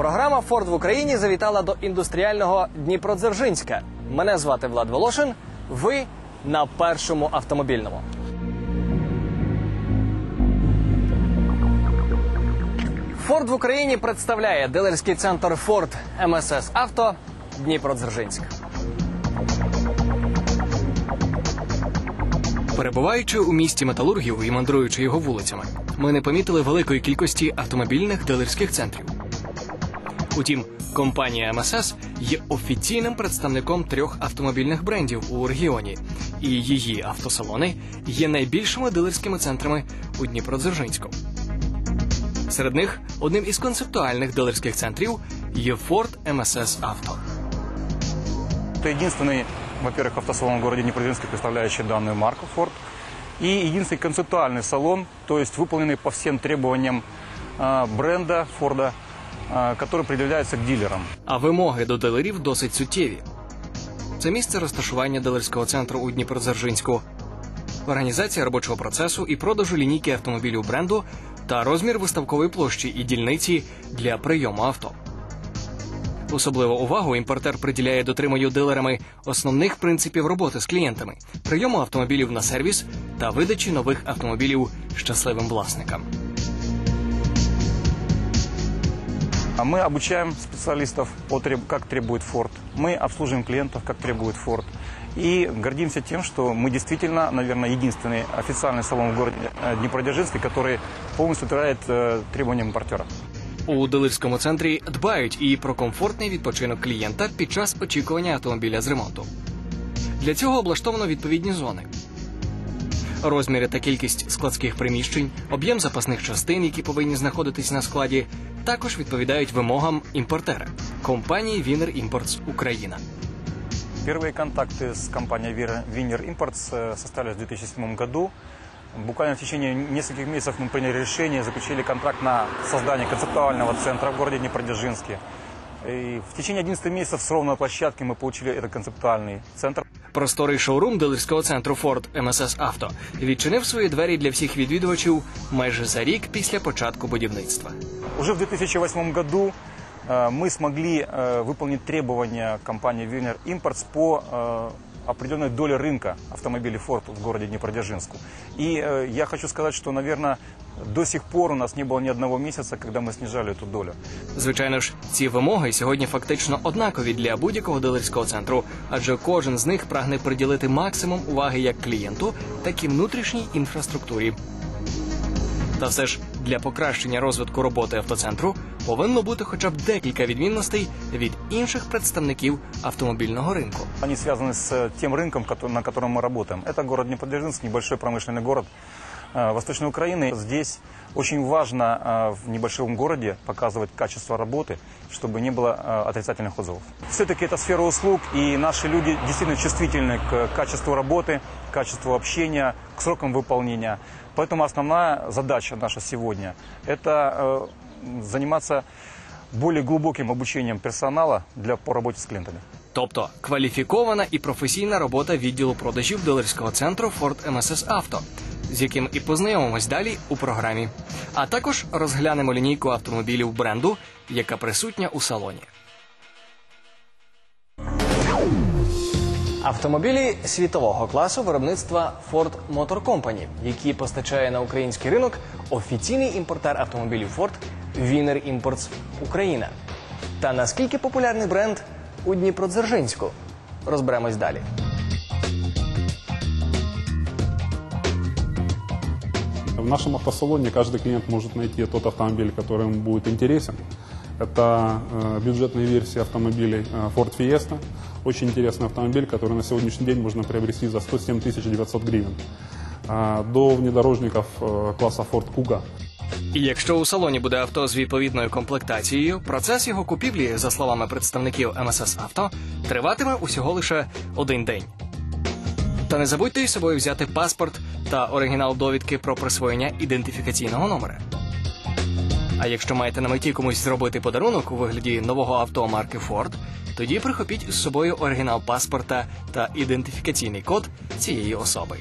Програма Форд в Україні завітала до індустріального Дніпродзержинська. Мене звати Влад Волошин. Ви на першому автомобільному. Форд в Україні представляє дилерський центр Форд МСС Авто Дніпродзержинськ. Перебуваючи у місті металургів і мандруючи його вулицями, ми не помітили великої кількості автомобільних дилерських центрів. Утім, компанія МСС є офіційним представником трьох автомобільних брендів у регіоні, і її автосалони є найбільшими дилерськими центрами у Дніпродзержинську. Серед них одним із концептуальних дилерських центрів є Ford MSS Авто. Это единственный, во-первых, автосалон в городе Днепродзержинске, представляющий данную марку Ford. И единственный концептуальный салон, то есть выполненный по всем требованиям а, бренда Форда, а, который предъявляется к дилерам. А вимоги до дилерів досить суттєві. Це місце розташування дилерського центру у Дніпродзержинську, організація робочого процесу і продажу лінійки автомобілів бренду та розмір виставкової площі і дільниці для прийому авто. Особливу увагу імпортер приділяє дотриманню дилерами основних принципів роботи з клієнтами, прийому автомобілів на сервіс та видачі нових автомобілів щасливим власникам. Мы обучаем специалистов, по треб- как требует Ford. Мы обслуживаем клиентов, как требует Ford. И гордимся тем, что мы действительно, наверное, единственный официальный салон в городе э, Днепродзержинске, который полностью отвечает э, требованиям импортера. У дилерському центрі дбають і про комфортний відпочинок клієнта під час очікування автомобіля з ремонту. Для цього облаштовано відповідні зони. Розміри та кількість складських приміщень, об'єм запасних частин, які повинні знаходитись на складі, також відповідають вимогам імпортера компанії Wiener Imports Україна. Первые контакты с компанией Вир- Wiener Imports э, состоялись в 2007 году. Буквально в течение нескольких месяцев мы приняли решение, заключили контракт на создание концептуального центра в городе Днепродзержинске. И в течение 11 месяцев с ровной площадки мы получили этот концептуальный центр. Просторий шоурум дилерського центру Ford MSS Авто відчинив свої двері для всіх відвідувачів майже за рік після початку будівництва. Уже в 2008 году э, мы смогли э, выполнить требования компании Wiener Imports по э, определенной доле рынка автомобилей Ford в городе Днепродзержинску. И э, я хочу сказать, что, наверное, до сих пор у нас не было ни одного месяца, когда мы снижали эту долю. Звичайно ж, ці вимоги сьогодні фактично однакові для будь-якого дилерського центру, адже кожен з них прагне приділити максимум уваги як клієнту, так і внутрішній інфраструктурі. Та все ж для покращення розвитку роботи автоцентру повинно бути хоча б декілька відмінностей від інших представників автомобільного ринку. Они связаны с э, тем рынком, кото- на котором мы работаем. Это город Днепродзержинск, небольшой промышленный город э, Восточной Украины. Здесь очень важно э, в небольшом городе показывать качество работы, чтобы не было э, отрицательных отзывов. Все-таки это сфера услуг, и наши люди действительно чувствительны к качеству работы, к качеству общения, к срокам выполнения. Поэтому основная задача наша сегодня – это э, заниматься более глубоким обучением персонала для, по работе с клиентами. Тобто кваліфікована і професійна робота відділу продажів дилерського центру Ford MSS Авто, З яким і познайомимось далі у програмі. А також розглянемо лінійку автомобілів бренду, яка присутня у салоні. Автомобілі світового класу виробництва Ford Motor Company, які постачає на український ринок офіційний імпортер автомобілів Ford Wiener Imports Україна. Та наскільки популярний бренд у Дніпродзержинську? Розберемось далі. В нашем автосалоне каждый клиент может найти тот автомобиль, который ему будет интересен. Это э, бюджетная версия автомобилей э, Ford Fiesta. Очень интересный автомобиль, который на сегодняшний день можно приобрести за 107 900 гривен. А, До внедорожников э, класса Ford Kuga. І якщо у салоні буде авто з відповідною комплектацією, процес його купівлі, за словами представників МСС Авто, триватиме усього лише один день. Та не забудьте із собою взяти паспорт та оригінал довідки про присвоєння ідентифікаційного номера. А якщо маєте на меті комусь зробити подарунок у вигляді нового авто марки Ford, тоді прихопіть із собою оригінал паспорта та ідентифікаційний код цієї особи.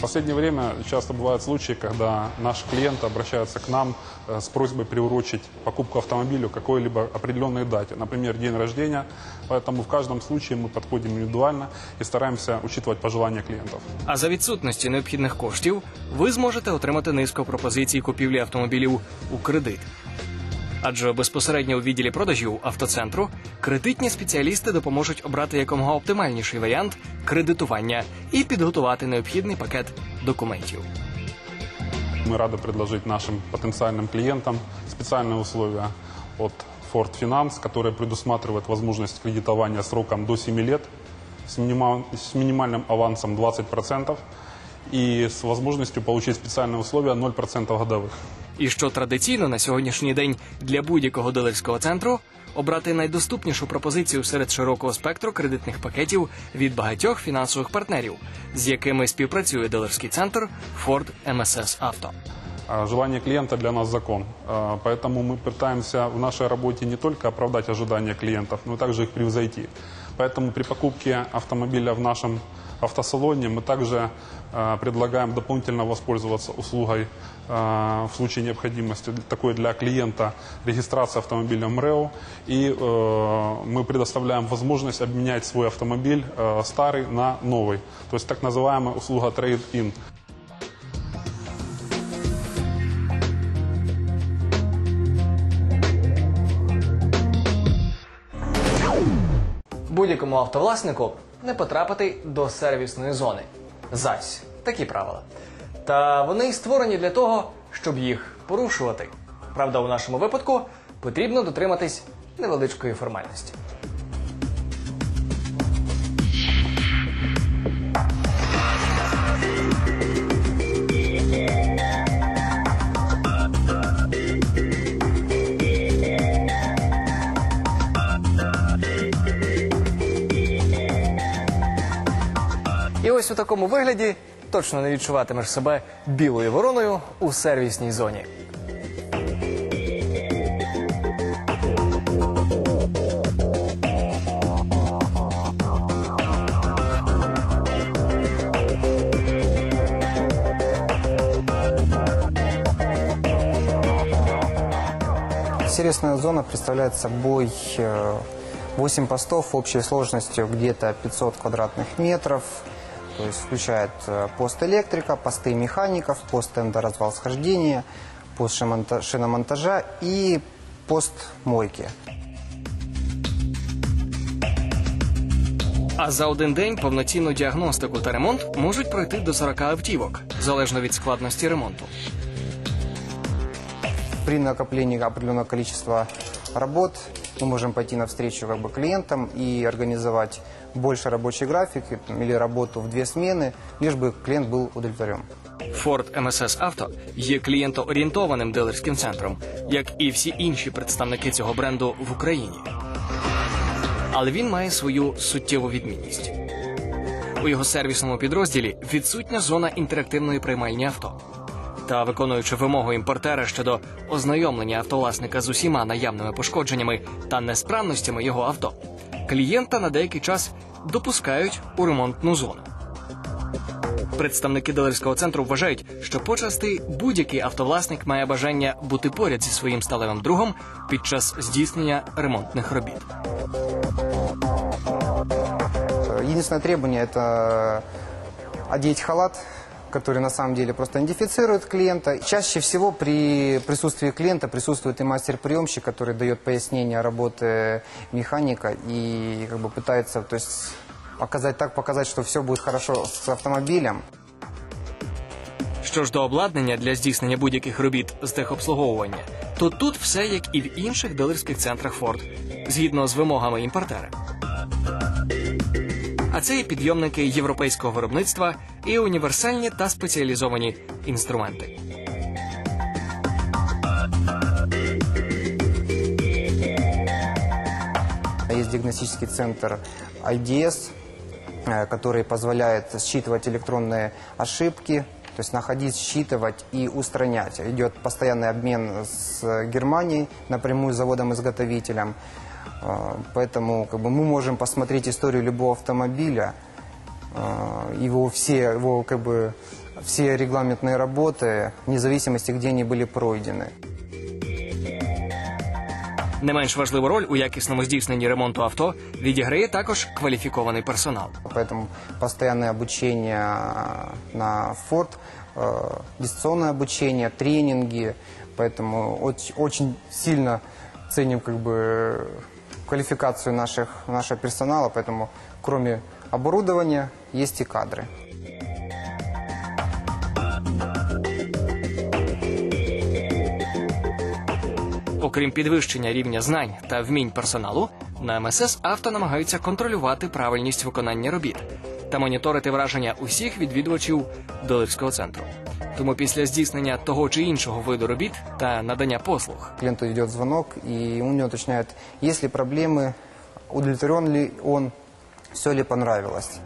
В последнее время часто бывают случаи, когда наши клиенты обращаются к нам э, с просьбой приурочить покупку автомобиля к какой-либо определенной дате, например, день рождения. Поэтому в каждом случае мы подходим индивидуально и стараемся учитывать пожелания клиентов. А за відсутності необхідних коштів ви зможете отримати низку пропозицій купівлі автомобілів у кредит. Адже безпосередньо у відділі продажів автоцентру кредитні спеціалісти допоможуть обрати якомога оптимальніший варіант кредитування і підготувати необхідний пакет документів. Мы рады предложить нашим потенциальным клиентам специальные условия от Ford Finance, которые предусматривают возможность кредитования сроком до 7 лет с, минима- с минимальным авансом 20% и с возможностью получить специальные условия 0% годовых. І що традиційно на сьогоднішній день для будь-якого дилерського центру обрати найдоступнішу пропозицію серед широкого спектру кредитних пакетів від багатьох фінансових партнерів, з якими співпрацює дилерський центр Ford MSS Auto. А Желание клиента для нас закон. А, Поэтому мы пытаемся в нашей работе не только оправдать ожидания клиентов, но и также их превзойти. Поэтому при покупке автомобиля в нашем автосалоне мы также а, предлагаем дополнительно воспользоваться услугой а, в случае необходимости такой для клиента регистрации автомобиля МРЭО. И э, мы предоставляем возможность обменять свой автомобиль э, старый на новый. То есть так называемая услуга trade-in. Будь-якому автовласнику не потрапити до сервісної зони. Зась такі правила. Та вони й створені для того, щоб їх порушувати. Правда, у нашому випадку потрібно дотриматись невеличкої формальності. такому вигляді точно не відчуватимеш себе білою вороною у сервісній зоні. Сервисная зона представляет собой э, 8 постов общей сложностью где-то 500 квадратных метров. То есть включает э, пост электрика, посты механиков, пост тендоразвал-схождения, пост шиномонта- шиномонтажа и пост мойки. А за один день повноцінну діагностику та ремонт можуть пройти до 40 автівок, залежно від складності ремонту. При накоплении определенного количества работ мы можем пойти навстречу как бы, клиентам и организовать больше рабочий график или работу в две смены, лишь бы клиент был удовлетворен. Ford MSS Auto є клієнтоорієнтованим дилерським центром, як і всі інші представники цього бренду в Україні. Але він має свою суттєву відмінність. У його сервісному підрозділі відсутня зона інтерактивної приймальні авто. Та виконуючи вимогу імпортера щодо ознайомлення автовласника з усіма наявними пошкодженнями та несправностями його авто, клієнта на деякий час допускають у ремонтну зону. Представники дилерського центру вважають, що почасти будь-який автовласник має бажання бути поряд зі своїм сталевим другом під час здійснення ремонтних робіт. Э, Единственное требование – это халат, который на самом деле просто идентифицирует клиента. Чаще всего при присутствии клиента присутствует и мастер-приемщик, который дает пояснение работы механика и как бы пытается то есть, показать так, показать, что все будет хорошо с автомобилем. Що ж до обладнання для здійснення будь-яких робіт з техобслуговування, то тут все як і в інших дилерських центрах Ford, згідно з вимогами імпортера. А це і підйомники європейського виробництва і універсальні та спеціалізовані інструменти. Есть диагностический центр IDS, э, который позволяет считывать электронные ошибки, то есть находить, считывать и устранять. Идет постоянный обмен с Германией напрямую с заводом-изготовителем. Э, Поэтому как бы, мы можем посмотреть историю любого автомобиля, э, его все его как бы все регламентные работы, вне зависимости, где они были пройдены. Не менш важливу роль у якісному здійсненні ремонту авто відіграє також кваліфікований персонал. Поэтому постоянное обучение на Ford, э, дистанционное обучение, тренинги. Поэтому оч- очень сильно ценим как бы квалификацию наших, нашего персонала. Поэтому кроме оборудования есть и кадры. Окрім підвищення рівня знань та вмінь персоналу, на МСС авто намагаються контролювати правильність виконання робіт та моніторити враження усіх відвідувачів дилерського центру. Тому після здійснення того чи іншого виду робіт та надання послуг Клиенту идет звонок, и у него уточняют, есть ли проблемы, удовлетворен ли он, все ли понравилось.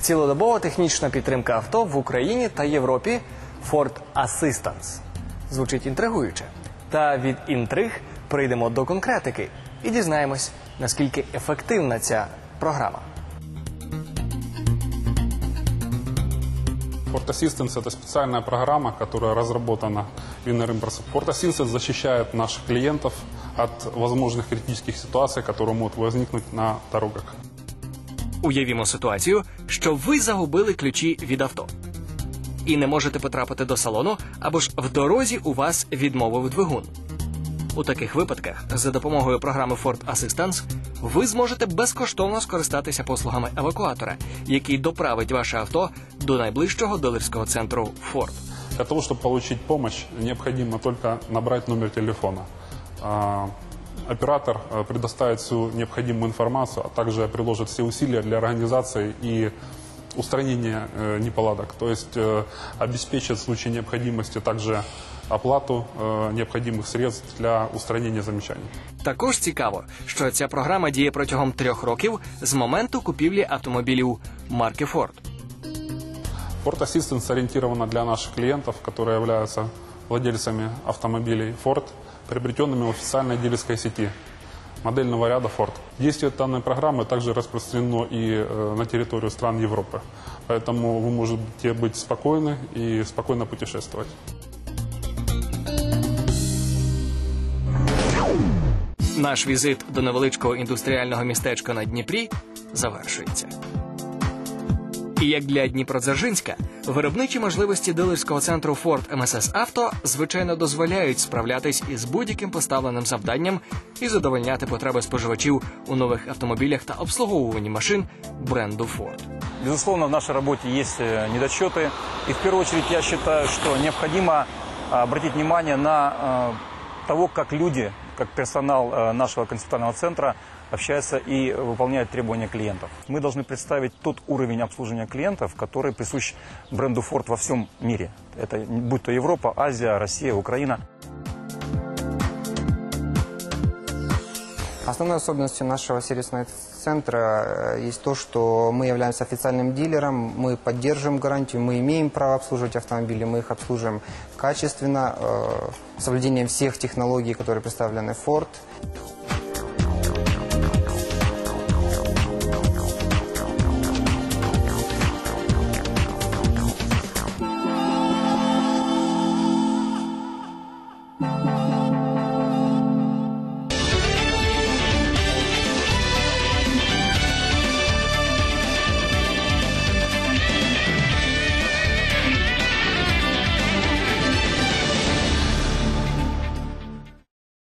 Цілодобова технічна підтримка авто в Україні та Європі Ford Assistance Звучить інтригуюче. Та від інтриг прийдемо до конкретики і дізнаємось, наскільки ефективна ця програма. Port Assistance – это специальная программа, которая разработана Winner Impress. Port Assistance защищает наших клиентов от возможных критических ситуаций, которые могут возникнуть на дорогах. Уявімо ситуацію, що ви загубили ключі від авто і не можете потрапити до салону, або ж в дорозі у вас відмовив двигун. У таких випадках за допомогою програми Ford Assistance ви зможете безкоштовно скористатися послугами евакуатора, який доправить ваше авто до найближчого дилерського центру Ford. Для того, чтобы получить помощь, необходимо только набрать номер телефона. Оператор предоставит всю необходимую информацию, а также приложит все усилия для организации и устранения э, неполадок. То есть э, обеспечит в случае необходимости также оплату э, необходимых средств для устранения замечаний. Також цікаво, що ця програма діє протягом трьох років з моменту купівлі автомобілів марки Ford. Ford Assistance ориентирована для наших клиентов, которые являются владельцами автомобилей Ford, приобретенными в официальной дилерской сети модельного ряда Ford. Действие данной программы также распространено и э, на территорию стран Европы. Поэтому вы можете быть спокойны и спокойно путешествовать. Наш візит до невеличкого індустріального містечка на Дніпрі завершується. І як для Дніпродзержинська, виробничі можливості дилерського центру Ford MSS Auto звичайно дозволяють справлятись із будь-яким поставленим завданням і задовольняти потреби споживачів у нових автомобілях та обслуговуванні машин бренду Ford. Безусловно, в нашей работе есть э, недочеты. И в первую очередь я считаю, что необходимо а, обратить внимание на э, того, как люди, как персонал э, нашего консультантного центра общаются и выполняют требования клиентов. Мы должны представить тот уровень обслуживания клиентов, который присущ бренду Ford во всем мире. Это будь то Европа, Азия, Россия, Украина. Основной особенностью нашего сервисного центра э, есть то, что мы являемся официальным дилером, мы поддерживаем гарантию, мы имеем право обслуживать автомобили, мы их обслуживаем качественно, э, соблюдением всех технологий, которые представлены Ford.